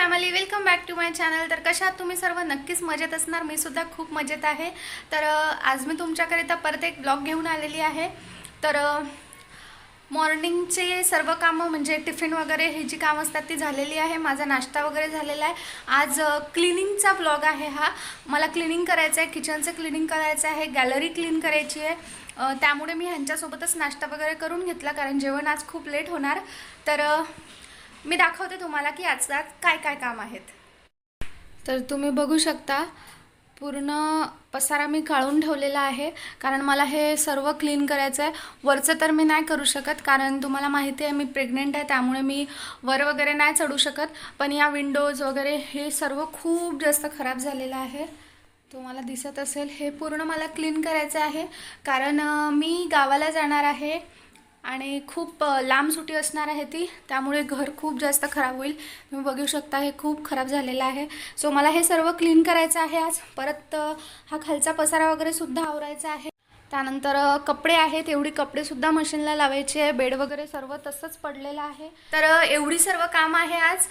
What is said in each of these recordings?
Family welcome back to my channel तर कशा तुम्ही सर्व? नक्कीच मजेत असणार. मी सुद्धा खूप मजेत आहे. तर आज मी तुमच्याकरिता परत एक ब्लॉग घेऊन आलेली आहे. तर मॉर्निंगचे सर्व कामं म्हणजे टिफिन वगैरे ही जी कामं असतात ती झालेली आहे. माझा नाश्ता वगैरे झालेला आहे. आज क्लिनिंगचा ब्लॉग आहे हा. मला क्लिनिंग करायचं आहे किचनचं क्लिनिंग करायचं आहे गॅलरी क्लीन करायची आहे. त्यामुळे मी ह्यांच्यासोबतच नाश्ता वगैरे करून घेतला कारण जेवण आज खूप लेट होणार. तर मी दाखवते तुम्हाला की आज काय काय काम आहेत. तर तुम्ही बघू शकता पूर्ण पसारा मी काढून ठेवलेला आहे. कारण मला हे सर्व क्लीन करायचं आहे वरचं तर मी नाही करू शकत कारण तुम्हाला माहिती आहे मी प्रेग्नेंट आहे त्यामुळे मी वर वगैरे नाही चढू शकत. पण या विंडोज वगैरे हे सर्व खूप जास्त खराब झालेलं आहे. तुम्हाला दिसत असेल हे पूर्ण मला क्लीन करायचं आहे. कारण मी गावाला जाणार आहे. आणि खूप लांब सुट्टी असणार आहे ती. त्यामुळे घर खूप जास्त खराब होईल. तुम्ही बघू शकता हे खूप खराब झालेलं आहे. सो मला हे सर्व क्लीन करायचं आहे आज. परत हा खालचा पसारा वगैरे सुद्धा आवरायचा आहे. त्यानंतर कपडे आहेत. एवढी कपडेसुद्धा मशीनला लावायची आहे. बेड वगैरे सर्व तसंच पडलेलं आहे. तर एवढी सर्व काम आहे आज.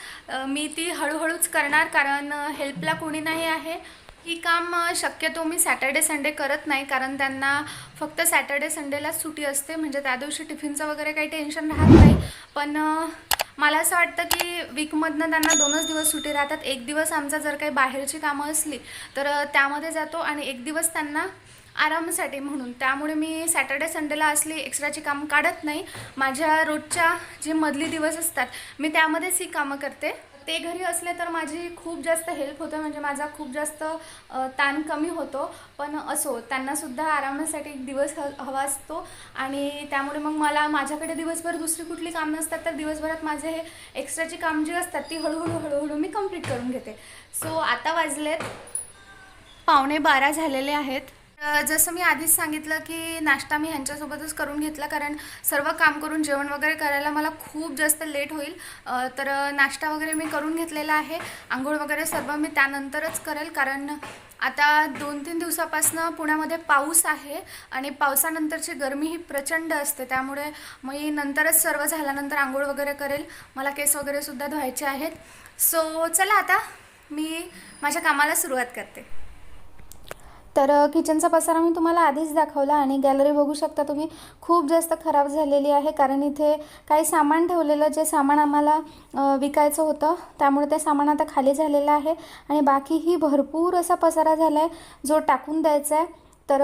मी ती हळूहळूच करणार कारण हेल्पला कोणी नाही आहे. ही काम शक्यतो मी सॅटर्डे संडे करत नाही कारण त्यांना फक्त सॅटर्डे संडेलाच सुटी असते. म्हणजे त्या दिवशी टिफिनचं वगैरे काही टेन्शन राहत नाही. पण मला असं वाटतं की वीकमधनं त्यांना दोनच दिवस सुटी राहतात. एक दिवस आमचा जर काही बाहेरची कामं असली तर त्यामध्ये जातो आणि एक दिवस त्यांना आरामासाठी म्हणून. त्यामुळे मी सॅटर्डे संडेला असली एक्स्ट्राची कामं काढत नाही. माझ्या रोजच्या जे मधली दिवस असतात मी त्यामध्येच ही कामं करते. ते घरी असले तर माझी खूप जास्त हेल्प होते म्हणजे माझा खूप जास्त ताण कमी होतो. पण असो त्यांनासुद्धा आरामासाठी एक दिवस ह हवा असतो. आणि त्यामुळे मग मला माझ्याकडे दिवसभर दुसरी कुठली कामं नसतात तर दिवसभरात माझे हे एक्स्ट्राची कामं जी असतात ती हळूहळू हळूहळू मी कंप्लीट करून घेते. सो आता वाजलेत पावणे बारा झालेले आहेत. जसं मी आधीच सांगितलं की नाश्ता मी ह्यांच्यासोबतच करून घेतला कारण सर्व काम करून जेवण वगैरे करायला मला खूप जास्त लेट होईल. तर नाश्ता वगैरे मी करून घेतलेला आहे. आंघोळ वगैरे सर्व मी त्यानंतरच करेल कारण आता दोन तीन दिवसापासनं पुण्यामध्ये पाऊस आहे आणि पावसानंतरची गरमी ही प्रचंड असते. त्यामुळे मी नंतरच सर्व झाल्यानंतर आंघोळ वगैरे करेल. मला केस वगैरेसुद्धा धुवायचे आहेत. सो चला आता मी माझ्या कामाला सुरुवात करते. तर किचनचा पसारा मी तुम्हाला आधीच दाखवला आणि गॅलरी बघू शकता तुम्ही. खूप जास्त खराब झालेली आहे कारण इथे काही सामान ठेवलेलं जे सामान आम्हाला विकायचं होतं त्यामुळे ते सामान आता खाली झालेलं आहे. आणि बाकीही भरपूर असा पसारा झाला आहे जो टाकून द्यायचा आहे तर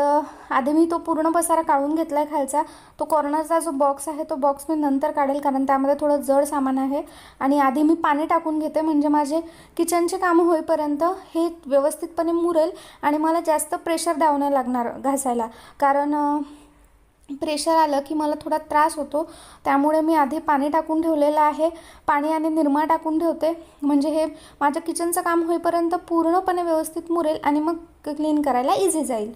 आधी मी तो पूर्ण पसारा काढून घेतला आहे खालचा. तो कॉर्नरचा जो बॉक्स आहे तो बॉक्स मी नंतर काढेल कारण त्यामध्ये थोडं जड सामान आहे. आणि आधी मी पाणी टाकून घेते म्हणजे माझे किचनचे कामं होईपर्यंत हे व्यवस्थितपणे मुरेल आणि मला जास्त प्रेशर द्यावं नाही लागणार घासायला. कारण प्रेशर आलं की मला थोडा त्रास होतो. त्यामुळे मी आधी पाणी टाकून ठेवलेलं आहे. पाणी आणि निरमा टाकून ठेवते. म्हणजे हे माझ्या किचनचं काम होईपर्यंत पूर्णपणे व्यवस्थित मुरेल आणि मग क्लीन करायला इझी जाईल.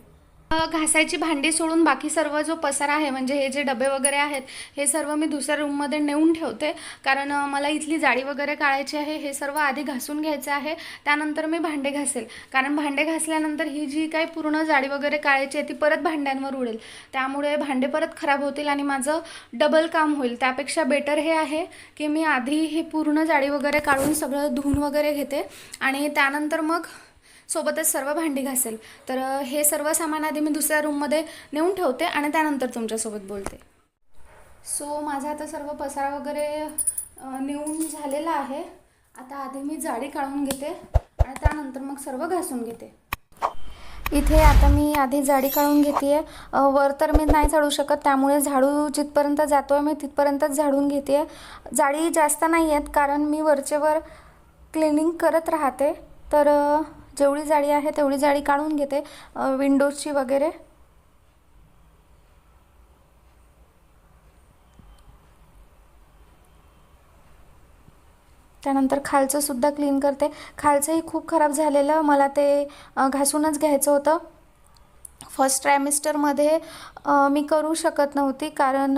घासायची भांडी सोडून बाकी सर्व जो पसारा आहे म्हणजे हे जे डबे वगैरे आहेत हे सर्व मी दुसऱ्या रूममध्ये नेऊन ठेवते. कारण मला इथली जाळी वगैरे काढायची आहे हे सर्व आधी घासून घ्यायचं आहे. त्यानंतर मी भांडे घासेल. कारण भांडे घासल्यानंतर ही जी काही पूर्ण जाळी वगैरे काढायची आहे ती परत भांड्यांवर उडेल. त्यामुळे भांडे परत खराब होतील आणि माझं डबल काम होईल. त्यापेक्षा बेटर हे आहे की मी आधी हे पूर्ण जाळी वगैरे काढून सगळं धुवून वगैरे घेते. आणि त्यानंतर मग सोबतच सर्व भांडी घासेल. तर हे सर्व सामान आधी मी दुसऱ्या रूममध्ये नेऊन ठेवते आणि त्यानंतर तुमच्यासोबत बोलते. सो माझा आता सर्व पसारा वगैरे नेऊन झालेला आहे. आता आधी मी जाळी काढून घेते आणि त्यानंतर मग सर्व घासून घेते. इथे आता मी आधी जाडी काढून घेते वर तर मी नाही झाडू शकत त्यामुळे झाडू जिथपर्यंत जातो आहे मी तिथपर्यंतच झाडून घेते जाळी जास्त नाही आहेत कारण मी वरचे वर क्लिनिंग करत राहते. तर जेवढी जाळी आहे तेवढी जाळी काढून घेते. विंडोजची वगैरे. त्यानंतर खालचं सुद्धा क्लीन करते. खालचंही खूप खराब झालेलं. मला ते घासूनच घ्यायचं होतं. फर्स्ट ट्रायमिस्टरमध्ये मी करू शकत नव्हती कारण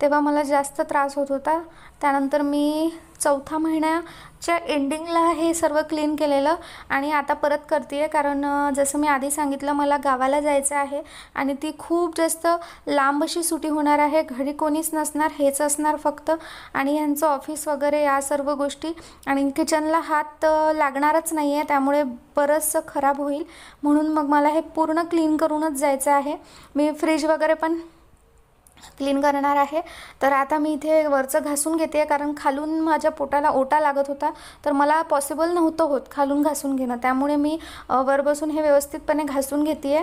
तेव्हा मला जास्त त्रास होत होता. त्यानंतर मी चौथा महिन्याच्या एंडिंगला हे सर्व क्लीन केलेलं आणि आता परत करते आहे कारण जसं मी आधी सांगितलं मला गावाला जायचं आहे आणि ती खूप जास्त लांब अशी सुटी होणार आहे. घरी कोणीच नसणार हेच असणार फक्त. आणि यांचं ऑफिस वगैरे या सर्व गोष्टी आणि किचनला हात लागणारच नाही आहे त्यामुळे बरंचसं खराब होईल. म्हणून मग मला हे पूर्ण क्लीन करूनच जायचं आहे. मी फ्रीज वगैरे पण क्लीन करणार आहे. तर आता मी इथे वरचं घासून घेते कारण खालून माझ्या पोटाला ओटा लागत होता. तर मला पॉसिबल नव्हतं होत खालून घासून घेणं. त्यामुळे मी वर बसून हे व्यवस्थितपणे घासून घेते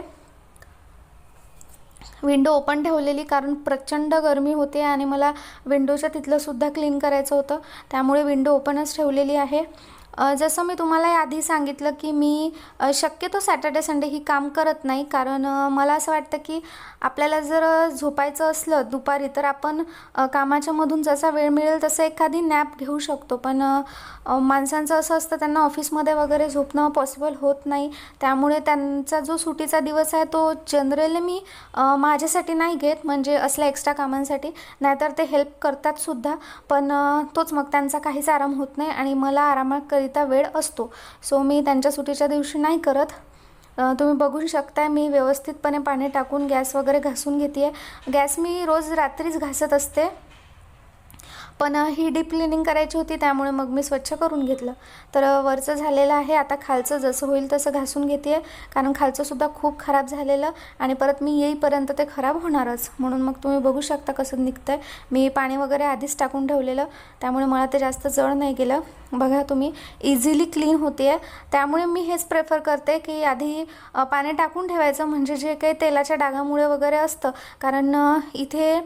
विंडो ओपन ठेवलेली कारण प्रचंड गरमी होते आणि मला विंडोच्या तिथलंसुद्धा क्लीन करायचं होतं. त्यामुळे विंडो ओपनच ठेवलेली आहे. जसं मी तुम्हाला आधी सांगितलं की मी शक्यतो सॅटर्डे संडे ही काम करत नाही. कारण मला असं वाटतं की आपल्याला जर झोपायचं असलं दुपारी तर आपण कामाच्यामधून जसा वेळ मिळेल तसं एखादी नॅप घेऊ शकतो. पण माणसांचं असं असतं त्यांना ऑफिसमध्ये वगैरे झोपणं पॉसिबल होत नाही. त्यामुळे त्यांचा जो सुटीचा दिवस आहे तो जनरली मी माझ्यासाठी नाही घेत. म्हणजे असल्या एक्स्ट्रा कामांसाठी. नाहीतर ते हेल्प करतात सुद्धा. पण तोच मग त्यांचा काहीच आराम होत नाही. आणि मला आरामात करण्याकरिता वेळ असतो. सो मी त्यांच्या सुटीच्या दिवशी नाही करत. तुम्ही बघू शकताय मी व्यवस्थितपणे पाणी टाकून गॅस वगैरे घासून घेते गॅस मी रोज रात्रीच घासत असते. पण ही डीप क्लिनिंग करायची होती त्यामुळे मग मी स्वच्छ करून घेतलं. तर वरचं झालेलं आहे आता खालचं जसं होईल तसं घासून घेते कारण खालचंसुद्धा खूप खराब झालेलं आणि परत मी येईपर्यंत ते खराब होणारच. म्हणून मग तुम्ही बघू शकता कसं निघतंय. मी पाणी वगैरे आधीच टाकून ठेवलेलं. त्यामुळे मला ते जास्त जड नाही गेलं. बघा तुम्ही इझिली क्लीन होते त्यामुळे मी हेच प्रेफर करते की आधी पाणी टाकून ठेवायचं. म्हणजे जे काही तेलाच्या डागामुळे वगैरे असतं. कारण इथे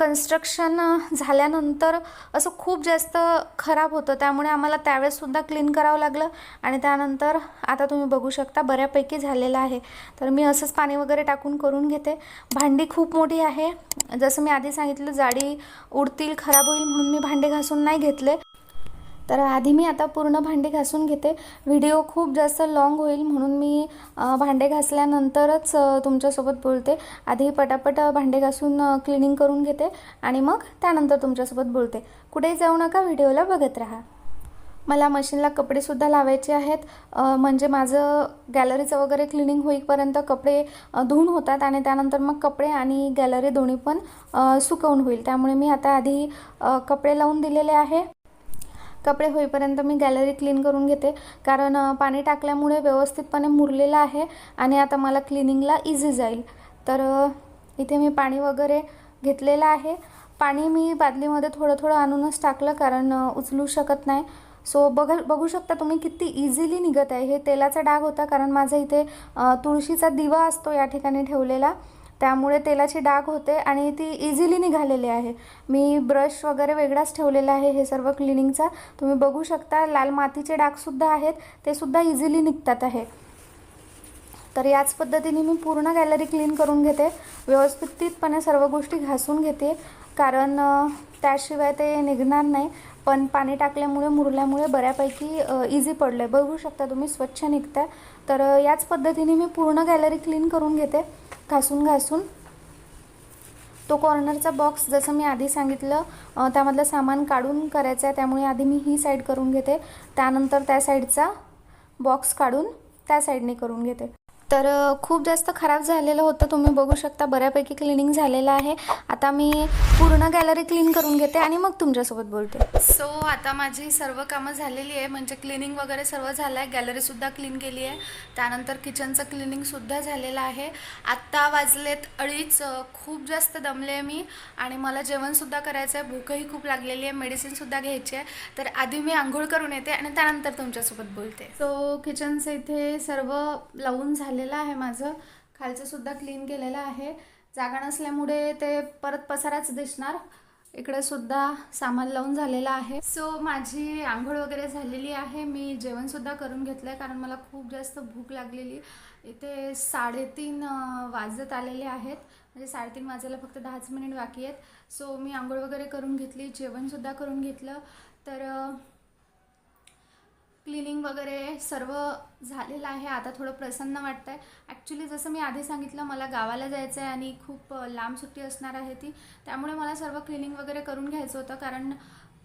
कन्स्ट्रक्शन झाल्यानंतर असं खूप जास्त खराब होतं. त्यामुळे आम्हाला त्यावेळेससुद्धा क्लीन करावं लागलं आणि त्यानंतर आता तुम्ही बघू शकता बऱ्यापैकी झालेलं आहे. तर मी असंच पाणी वगैरे टाकून करून घेते. भांडी खूप मोठी आहे. जसं मी आधी सांगितलं जाडी उडतील खराब होईल म्हणून मी भांडे घासून नाही घेतले. तर आधी मी आता पूर्ण भांडे घासून घेते. व्हिडिओ खूप जास्त लाँग होईल म्हणून मी भांडे घासल्यानंतरच तुमच्यासोबत बोलते. आधी पटापट भांडे घासून क्लिनिंग करून घेते आणि मग त्यानंतर तुमच्यासोबत बोलते. कुठेही जाऊ नका व्हिडिओला बघत राहा. मला मशीनला कपडेसुद्धा लावायचे आहेत. म्हणजे माझं गॅलरीचं वगैरे क्लिनिंग होईपर्यंत कपडे धुऊन धुवून होतात आणि त्यानंतर मग कपडे आणि गॅलरी दोन्ही पण सुकवून होईल. त्यामुळे मी आता आधी कपडे लावून दिलेले आहे. कपडे होईपर्यंत मी गॅलरी क्लीन करून घेते. कारण पाणी टाकल्यामुळे व्यवस्थितपणे मुरलेलं आहे आणि आता मला क्लिनिंगला इझी जाईल. तर इथे मी पाणी वगैरे घेतलेलं आहे. पाणी मी बादलीमध्ये थोडं थोडं आणूनच टाकलं कारण उचलू शकत नाही. सो बघ बघू शकता तुम्ही किती इझिली निघत आहे. हे तेलाचा डाग होता कारण माझा इथे तुळशीचा दिवा असतो या ठिकाणी ठेवलेला. त्यामुळे तेलाची डाग होते आणि ती इझिली निघालेली आहे. मी ब्रश वगैरे वेगळाच ठेवलेला आहे हे सर्व क्लिनिंगचा तुम्ही बघू शकता लाल मातीचे डागसुद्धा आहेत ते सुद्धा इझिली निघतात आहे. तर याच पद्धतीने मी पूर्ण गॅलरी क्लीन करून घेते. व्यवस्थितपणे सर्व गोष्टी घासून घेते. कारण त्याशिवाय ते निघणार नाही. पण पाणी टाकल्यामुळे मुरल्यामुळे बऱ्यापैकी इझी पडलं आहे बघू शकता तुम्ही स्वच्छ निघता तर याच पद्धतीने मी पूर्ण गॅलरी क्लीन करून घेते. घासून घासून तो कॉर्नरचा बॉक्स जसं मी आधी सांगितलं त्यामधलं सामान काढून करायचं आहे त्यामुळे आधी मी ही साईड करून घेते. त्यानंतर त्या साईडचा बॉक्स काढून त्या साईडने करून घेते. तर खूप जास्त खराब झालेलं होतं. तुम्ही बघू शकता बऱ्यापैकी क्लिनिंग झालेलं आहे. आता मी पूर्ण गॅलरी क्लीन करून घेते आणि मग तुमच्यासोबत बोलते. सो आता माझी सर्व कामं झालेली आहे. म्हणजे क्लिनिंग वगैरे सर्व झालं आहे गॅलरीसुद्धा क्लीन केली आहे. त्यानंतर किचनचं क्लिनिंगसुद्धा झालेलं आहे. आत्ता वाजलेत अडीच. अ, खूप जास्त दमले आहे मी. आणि मला जेवणसुद्धा करायचं आहे. भूकही खूप लागलेली आहे. मेडिसिनसुद्धा घ्यायची आहे. तर आधी मी आंघोळ करून येते आणि त्यानंतर तुमच्यासोबत बोलते. सो किचनचं इथे सर्व लावून झालेलं आहे माझं. खालचं सुद्धा क्लीन केलेलं आहे. जागा नसल्यामुळे ते परत पसाराच दिसणार. इकडे सुद्धा सामान लावून झालेलं आहे. सो माझी आंघोळ वगैरे झालेली आहे. मी जेवणसुद्धा करून घेतलं आहे कारण मला खूप जास्त भूक लागलेली. इथे साडेतीन वाजत आलेले आहेत. म्हणजे साडेतीन वाजायला फक्त दहाच मिनिट बाकी आहेत. सो मी आंघोळ वगैरे करून घेतली. जेवणसुद्धा करून घेतलं. तर क्लिनिंग वगैरे सर्व झालेलं आहे. आता थोडं प्रसन्न वाटतं आहे ॲक्च्युली जसं मी आधी सांगितलं मला गावाला जायचं आहे आणि खूप लांब सुट्टी असणार आहे ती. त्यामुळे मला सर्व क्लिनिंग वगैरे करून घ्यायचं होतं कारण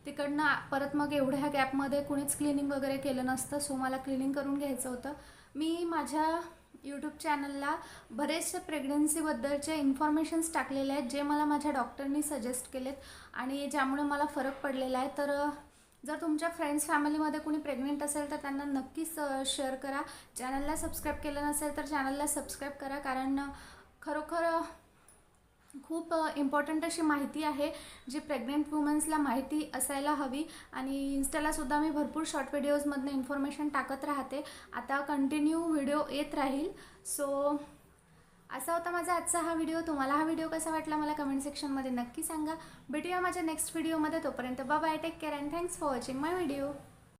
तिकडनं परत मग एवढ्या गॅपमध्ये कुणीच क्लिनिंग वगैरे केलं नसतं सो मला क्लिनिंग करून घ्यायचं होतं. मी माझ्या यूट्यूब चॅनलला बरेचसे प्रेग्नन्सीबद्दलचे इन्फॉर्मेशन्स टाकलेले आहेत जे मला माझ्या डॉक्टरनी सजेस्ट केलेत. आणि ज्यामुळे मला फरक पडलेला आहे. तर जर तुमच्या फ्रेंड्स फॅमिलीमध्ये कोणी प्रेग्नेंट असेल तर त्यांना नक्कीच शेअर करा. चॅनलला सबस्क्राईब केलं नसेल तर चॅनलला सबस्क्राईब करा. कारण खरोखर खूप इम्पॉर्टंट अशी माहिती आहे जी प्रेग्नेंट वुमन्सला माहिती असायला हवी. आणि इन्स्टालासुद्धा मी भरपूर शॉर्ट व्हिडिओजमधनं इन्फॉर्मेशन टाकत राहते. आता कंटिन्यू व्हिडिओ येत राहील. सो असा होता माझा आजचा हा व्हिडिओ. तुम्हाला हा व्हिडिओ कसा वाटला मला कमेंट सेक्शनमध्ये नक्की सांगा. भेटूया माझ्या नेक्स्ट व्हिडिओमध्ये तोपर्यंत bye take care and thanks for watching my video